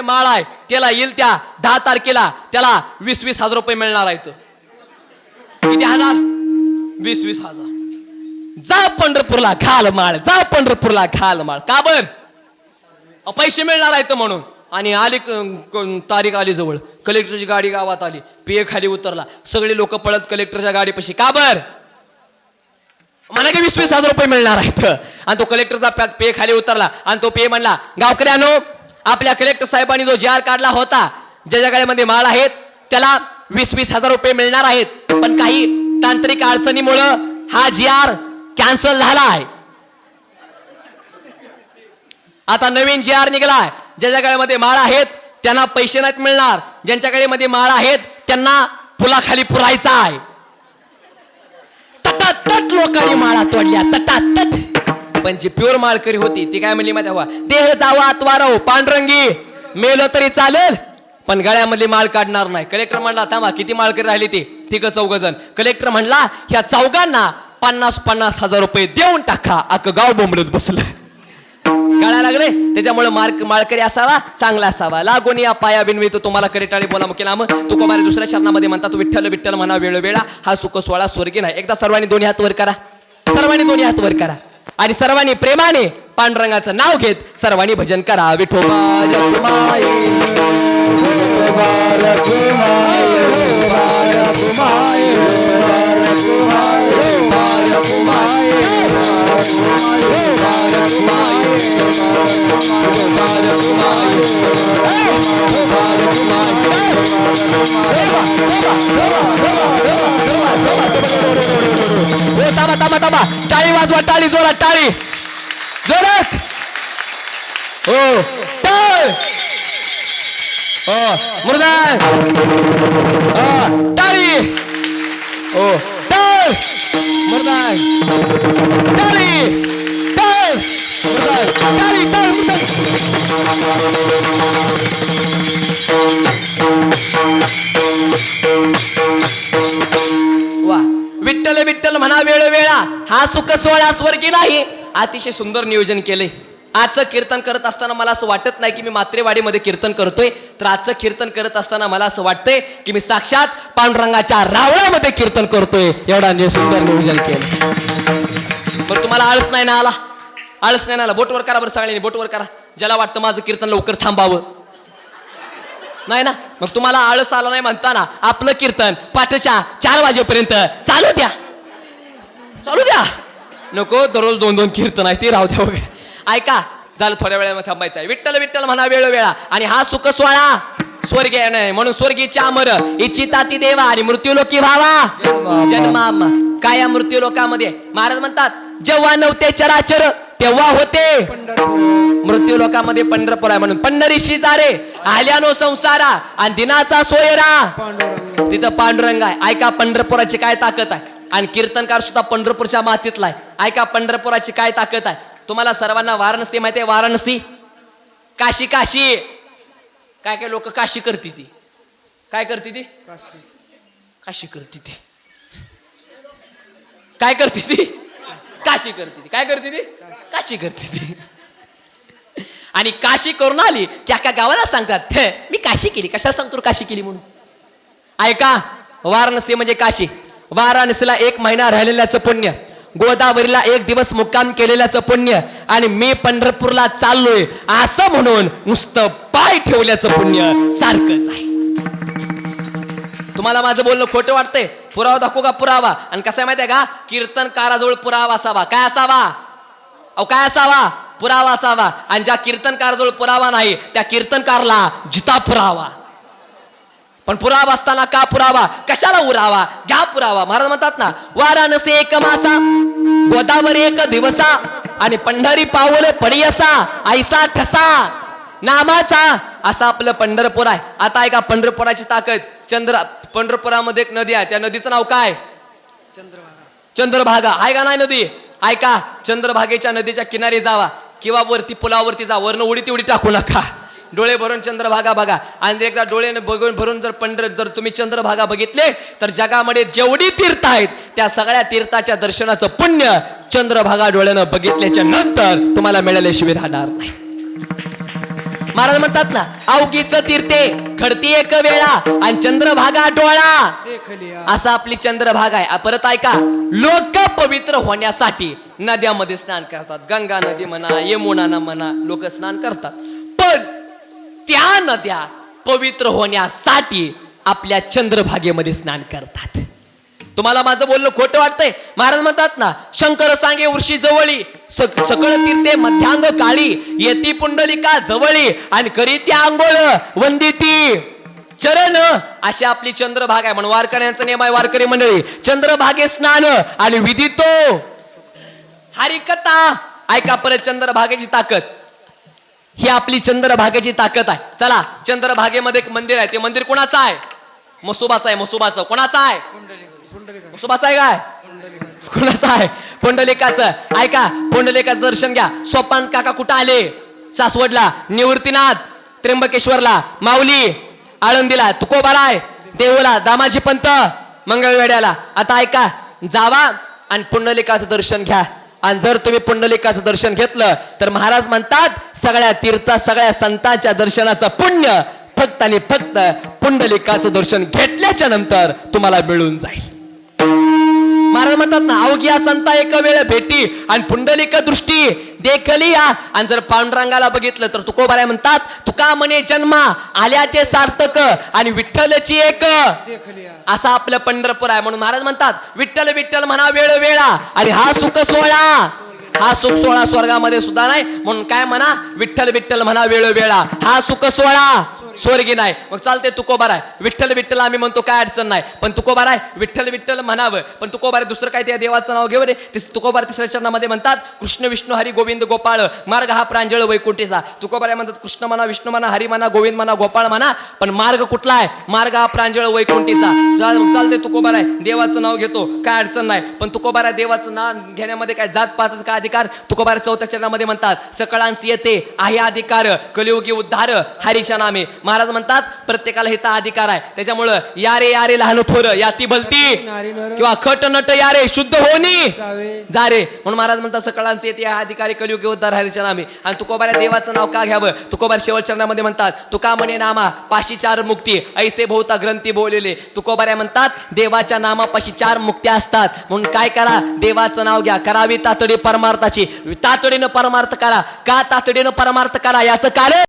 माळ आहे. त्याला येईल त्या दहा तारखेला. त्याला वीस वीस हजार रुपये मिळणार आहेत. किती हजार? वीस वीस हजार. जा पंढरपूरला घाल माळ. जा पंढरपूरला घाल माळ. का बर? पैसे मिळणार आहेत म्हणून. आणि आली तारीख आली जवळ. कलेक्टरची गाडी गावात आली. पिये खाली उतरला. सगळे लोक पळत कलेक्टरच्या गाडीपाशी. का बर? म्हणा की वीस वीस हजार रुपये मिळणार आहेत? आणि तो कलेक्टरचा पे खाली उतरला. आणि तो पे म्हणला गावकऱ्यानो आपल्या कलेक्टर साहेबांनी जो जी आर काढला होता ज्याच्या गाड्यामध्ये माळ आहेत त्याला वीस वीस हजार रुपये मिळणार आहेत. पण काही तांत्रिक अडचणीमुळं हा जी आर कॅन्सल झाला आहे. आता नवीन जी आर निघालाय. ज्याच्या गळ्यामध्ये माळ आहेत त्यांना पैसे नाहीत मिळणार. ज्यांच्याकडे मध्ये माळ आहेत त्यांना पुलाखाली पुरायचा आहे. तटातट लोकांनी माळा तोडल्या. तटातट. पण जी प्युअर माळकरी होती ती काय म्हणली माझ्या देह जावा आत्वा राहू पांडुरंगी. मेलो तरी चालेल पण गळ्यामधली माळ काढणार नाही. कलेक्टर म्हणला थांबा किती माळकरी राहिली ती? तिघ चौघ जण कलेक्टर म्हणला ह्या चौघांना पन्नास पन्नास हजार रुपये देऊन टाका. अख्खं गाव बोंबलत बसलं. कळायला लागले? त्याच्यामुळे मार्क माळकरी असावा चांगला असावा. लागून या पाया बिनवितो तुम्हाला करेटाळी बोला मुख्य नाम तू दुसऱ्या शरणामध्ये म्हणतात तू विठ्ठल विठ्ठल म्हणा वेळोवेळा. हा सुख सोळा स्वर्गी नाही. एकदा सर्वांनी दोन्ही हात वर करा. सर्वांनी दोन्ही हात वर करा. आणि सर्वांनी प्रेमाने पांडुरंगाचं नाव घेत सर्वांनी भजन करा विठोबा थांबा थांबा. थांबा टाळी वाजवा टाळी जोरात टाळी. जोरात. हो. टाळ. हो. मृदान हो. टाळी. हो. टाळ. मृदा टाळी. टाळ. मृदान टाळी टाळ वा. विठ्ठल विठ्ठल म्हणा वेळोवेळा हा सुख सोहळा स्वर्गी नाही. अतिशय सुंदर नियोजन केले आजचं कीर्तन करत असताना मला असं वाटत नाही की मी मात्रेवाडीमध्ये कीर्तन करतोय. तर आजचं कीर्तन करत असताना मला असं वाटतंय की मी साक्षात पांडुरंगाच्या रावळामध्ये कीर्तन करतोय. एवढा सुंदर नियोजन केलं पण तुम्हाला आळस नाही ना आला? आळस नाही ना आला? बोटवर करा बरं सगळ्यांनी बोटवर करा. ज्याला वाटतं माझं कीर्तन लवकर थांबावं. नाही ना? मग तुम्हाला आळस आला नाही म्हणताना आपलं कीर्तन पाठच्या चार वाजेपर्यंत चालू द्या. चालू द्या. नको दररोज दोन दोन कीर्तन आहे ते राहू द्या वगैरे. ऐका झालं थोड्या वेळामध्ये थांबायचं आहे. विठ्ठल विठ्ठल म्हणा वेळ वेळा आणि हा सुख सोहळा स्वर्गीय नाही म्हणून स्वर्गीच्या अमर इच्छिता ती देवा आणि मृत्यूलोकी व्हावा. जन्मा काय या मृत्यू लोकामध्ये महाराज म्हणतात जेव्हा नव्हते चराचर तेव्हा होते. मृत्यू लोकामध्ये पंढरपूर आहे म्हणून. पंढरीशी जारे आल्यानो संसारा आणि दिनाचा सोयरा. तिथं पांडुरंग आहे. ऐका पंढरपुराची काय ताकद आहे? आणि कीर्तनकार सुद्धा पंढरपूरच्या मातीतला आहे. ऐका पंढरपुराची काय ताकद आहे? तुम्हाला सर्वांना वाराणसी माहिती आहे वाराणसी? काशी काशी. काय काय लोक काशी करते ती? काय करते ती? काशी करते ती. काय करते ती? काशी करते ती. काय करते ती? काशी करते ती. आणि काशी करून आली की अख्या गावाला सांगतात हे मी काशी केली कशाला सांगतो काशी केली म्हणून? ऐका वाराणसी म्हणजे काशी. वाराणसीला एक महिना राहिलेल्याचं पुण्य. गोदावरीला एक दिवस मुक्काम केलेल्याचं पुण्य. आणि मी पंढरपूरला चाललोय असं म्हणून नुसतं पाय ठेवल्याचं पुण्य सारखंच आहे. तुम्हाला माझं बोलणं खोटं वाटतंय? पुरावा दाखवू का पुरावा? आणि कसं आहे माहिती आहे का? कीर्तनकाराजवळ पुरावा असावा. काय असावा? अहो काय असावा? पुरावा असावा. आणि ज्या कीर्तनकाराजवळ पुरावा नाही त्या कीर्तनकारला जिता पुरावा. पण पुरावा असताना का पुरावा? कशाला उरावा? घ्या पुरावा. महाराज म्हणतात ना वाराणसी एक मासा गोदावरी एक दिवसा आणि पंढरी पावले पडियसा ऐसा ठसा. नामाचा असं आपलं पंढरपूर आहे. आता ऐका पंढरपुराची ताकद. चंद्र पंढरपुरामध्ये एक नदी आहे. त्या नदीचं नाव काय? चंद्रभागा. आहे का नाही नदी? ऐका चंद्रभागेच्या नदीच्या किनारी जावा. किंवा वरती पुलावरती जा वरनं उडी तेवढी टाकू नका. डोळे भरून चंद्रभागा बघा. आणि एकदा डोळे बघून भरून जर पंढर जर तुम्ही चंद्रभागा बघितले तर जगामध्ये जेवढी तीर्थ आहेत त्या सगळ्या तीर्थाच्या दर्शनाचं पुण्य चंद्रभागा डोळ्यानं बघितल्याच्या नंतर तुम्हाला मिळाल्याशिवाय राहणार नाही. महाराज म्हणतात ना अवघीच तीर्थे घडती एक वेळा आणि चंद्रभागा डोळा. असा आपली चंद्रभागा आहे. परत ऐका लोक पवित्र होण्यासाठी नद्यामध्ये स्नान करतात. गंगा नदी म्हणा यमुना म्हणा लोक स्नान करतात. पण त्या नद्या पवित्र होण्यासाठी आपल्या चंद्रभागेमध्ये स्नान करतात. तुम्हाला माझं बोलणं खोटं वाटतंय? महाराज म्हणतात ना शंकर सांगे उर्शी जवळी सकळ तीर्थे मध्यांग काळी येती पुंडलिका जवळी आणि करी ती आंघोळ वंदिती. चरण अशी आपली चंद्रभाग आहे म्हणून वारकऱ्यांचा नियम आहे वारकरी मंडळी. चंद्रभागे स्नान आणि विधितो हरिकथा. ऐका परत चंद्रभागेची ताकद. ही आपली चंद्रभागेची ताकद आहे. चला चंद्रभागेमध्ये एक मंदिर आहे. ते मंदिर कोणाचं आहे? मसुबाचं आहे मसुबाचं. कोणाचं आहे? मसुबाचं आहे काय? कोणाचं आहे? पुंडलिकाचं. ऐका पुंडलिकाचं दर्शन घ्या. सोपान काका कुठं आले? सासवडला. निवृत्तीनाथ त्र्यंबकेश्वरला. माऊली आळंदीला. तुकोबाराय देऊला. दामाजी पंत मंगळवेड्याला. आता ऐका जावा आणि पुंडलिकाचं दर्शन घ्या. आणि जर तुम्ही पुंडलिकाचं दर्शन घेतलं तर महाराज म्हणतात सगळ्या तीर्थ सगळ्या संतांच्या दर्शनाचं पुण्य फक्त आणि फक्त पुंडलिकाचं दर्शन घेतल्याच्या नंतर तुम्हाला मिळून जाईल. महाराज म्हणतात ना अवघ्या संता एक वेळ भेटी आणि पुंडलिक दृष्टी देखली या आणि जर पांडुरंगाला बघितलं तर तुकोबाराय म्हणतात तुका म्हणे जन्मा आल्याचे सार्थक आणि विठ्ठलची एक. असा आपलं पंढरपूर आहे. म्हणून महाराज म्हणतात विठ्ठल विठ्ठल म्हणा वेळ वेळा आणि हा सुख सोहळा. हा सुख सोहळा स्वर्गामध्ये सुद्धा नाही. म्हणून काय म्हणा विठ्ठल विठ्ठल म्हणा वेळ वेळा हा सुख सोहळा. स्वर्गी नाही. मग चालते तुकोबार आहे. विठ्ठल विठ्ठल आम्ही म्हणतो काय अडचण नाही. पण तुकोबार आहे. विठ्ठल विठ्ठल म्हणावं. पण तुकोबार दुसरं काय त्या देवाचं नाव घेऊ रे? तुकोबार तिसऱ्या चरणामध्ये म्हणतात कृष्ण विष्णू हरी गोविंद गोपाळ. मार्ग हा प्रांजळ वैकुंठीचा. तुकोबार आहे म्हणतात कृष्ण म्हणा विष्णू म्हणा हरी म्हणा गोविंद म्हणा गोपाळ म्हणा. पण मार्ग कुठला आहे? मार्ग हा प्रांजळ वैकुंठीचा. चालते तुकोबार आहे. देवाचं नाव घेतो. काय अडचण नाही. पण तुकोबार आहे देवाचं नाव घेण्यामध्ये काय जात पाताचा काय अधिकार? तुकोबार चौथ्या चरणामध्ये म्हणतात सकळांस येते आहे अधिकार. कलियुगी उद्धार. हरीच्या नामे. महाराज म्हणतात प्रत्येकाला हिता अधिकार आहे. त्याच्यामुळं या रे या रे लहान थोर या ती भलती किंवा खट नट या रे शुद्ध होनी जावे. जा रे. म्हणून महाराज म्हणतात सकळांचे येते हा अधिकारी कलियुगी उद्धार हरीच्या नामे. आणि तुकोबार देवाचं नाव का घ्यावं? तुकोबार शेवट चरणामध्ये म्हणतात तुका म्हणे नामा पाशी चार मुक्ती. ऐसे भोवता ग्रंथी बोललेले तुकोबार या म्हणतात देवाच्या नामापाशी चार मुक्त्या असतात. म्हणून काय करा? देवाचं नाव घ्या. करावी तातडी परमार्थाची. तातडीनं परमार्थ करा. का तातडीनं परमार्थ करा? याचं कारण